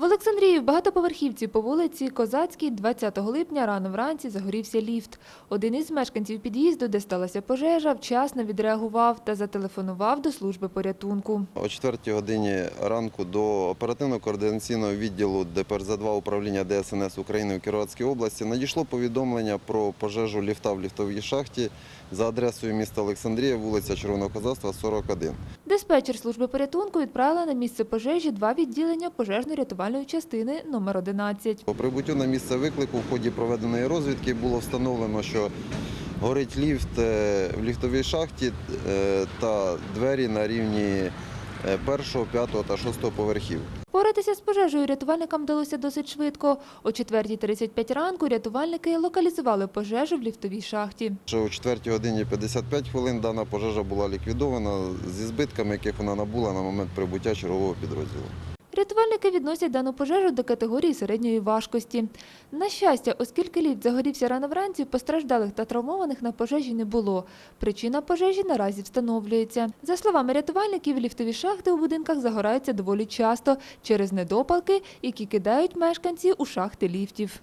В Олександрії в багатоповерхівці по вулиці Козацькій 20 липня рано вранці загорівся ліфт. Один із мешканців під'їзду, де сталася пожежа, вчасно відреагував та зателефонував до служби порятунку. О 4 годині ранку до оперативно-координаційного відділу ДПРЗ-2 управління ДСНС України в Кіровоградській області надійшло повідомлення про пожежу ліфта в ліфтовій шахті за адресою міста Олександрія, вулиця Червоного Козацтва, 41. Диспетчер служби порятунку відправила на місце пожежі два відділення пожежно-рятувальної частини номер 11. По прибуттю на місце виклику в ході проведеної розвідки було встановлено, що горить ліфт е, в ліфтовій шахті е, та двері на рівні е, першого, п'ятого та шостого поверхів. Поратися з пожежею рятувальникам вдалося досить швидко. О 4.35 ранку рятувальники локалізували пожежу в ліфтовій шахті. О 4 годині 55 хвилин дана пожежа була ліквідована зі збитками, яких вона набула на момент прибуття чергового підрозділу. Рятувальники відносять дану пожежу до категорії середньої важкості. На щастя, оскільки ліфт загорівся рано вранці, постраждалих та травмованих на пожежі не було. Причина пожежі наразі встановлюється. За словами рятувальників, ліфтові шахти у будинках загораються доволі часто через недопалки, які кидають мешканці у шахти ліфтів.